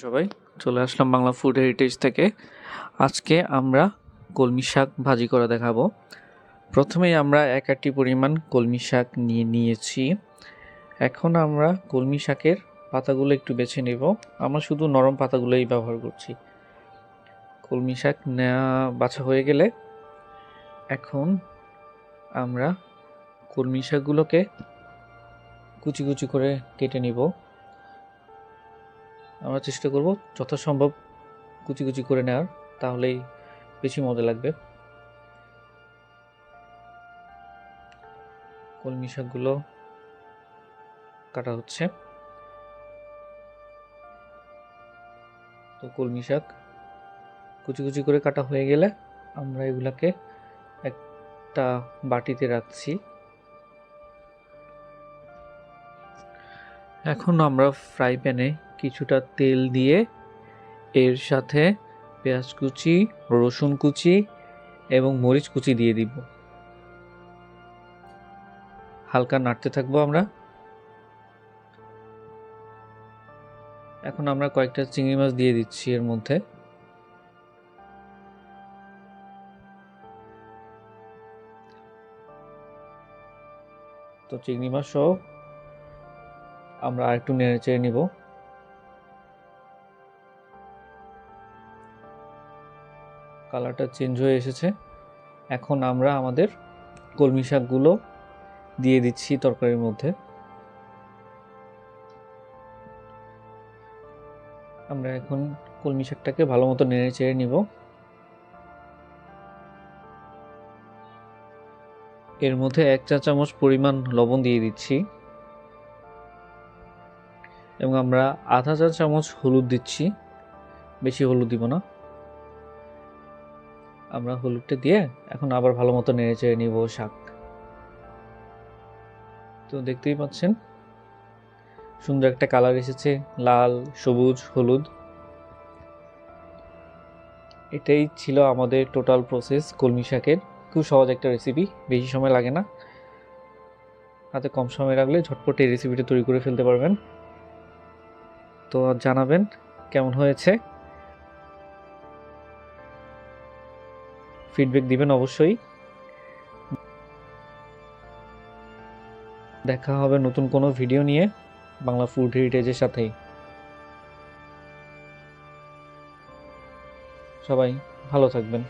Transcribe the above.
সবাই, চলে আসলাম Bangla food heritage থেকে। আজকে আমরা কলমি শাক ভাজি করে দেখাবো। প্রথমেই আমরা এক আটটি পরিমাণ কলমি শাক নিয়ে নিয়েছি। এখন আমরা কলমি শাকের পাতাগুলো একটু বেছে নেব। আমরা শুধু নরম পাতাগুলোই ব্যবহার করছি। কলমি শাক নেওয়া বাছা হয়ে গেলে এখন আমরা কলমি শাকগুলোকে কুচি কুচি করে কেটে নিব। আমরা চেষ্টা করব যথাসম্ভব কুচি কুচি করে নেওয়ার, তাহলেই বেশি মজা লাগবে। কলমি শাকগুলো কাটা হচ্ছে। তো কলমি শাক কুচি কুচি করে কাটা হয়ে গেলে আমরা এগুলাকে একটা বাটিতে রাখছি। এখন আমরা ফ্রাই প্যানে কিছুটা তেল দিয়ে এর সাথে পেঁয়াজ কুচি, রসুন কুচি এবং মরিচ কুচি দিয়ে দিব। হালকা নাড়তে থাকব আমরা। এখন আমরা কয়েকটা চিংড়ি মাছ দিয়ে দিচ্ছি এর মধ্যে। তো চিংড়ি মাছ সহ আমরা আরেকটু নেড়ে চেড়ে নিব। কালারটা চেঞ্জ হয়ে এসেছে। এখন আমরা আমাদের কলমি শাকগুলো দিয়ে দিচ্ছি তরকারির মধ্যে। আমরা এখন কলমি শাকটাকে ভালো মতো নেড়ে চেড়ে নিব। এর মধ্যে এক চা চামচ পরিমাণ লবণ দিয়ে দিচ্ছি। এবং আমরা আধা চা চামচ হলুদ দিচ্ছি। বেশি হলুদ দিব না। আমরা হলুদটা দিয়ে এখন আবার ভালো মতো নেড়ে চেড়ে নিব শাক। তো দেখতেই পাচ্ছেন, সুন্দর একটা কালার এসেছে, লাল, সবুজ, হলুদ। এটাই ছিল আমাদের টোটাল প্রসেস কলমি শাকের। খুব সহজ একটা রেসিপি, বেশি সময় লাগে না। হাতে কম সময় রাখলে ঝটপট এই রেসিপিটা তৈরি করে ফেলতে পারবেন। তো জানাবেন কেমন হয়েছে? ফিডব্যাক দিবেন অবশ্যই। দেখা হবে নতুন কোনো ভিডিও নিয়ে বাংলা ফুড হেরিটেজের সাথেই। সবাই ভালো থাকবেন।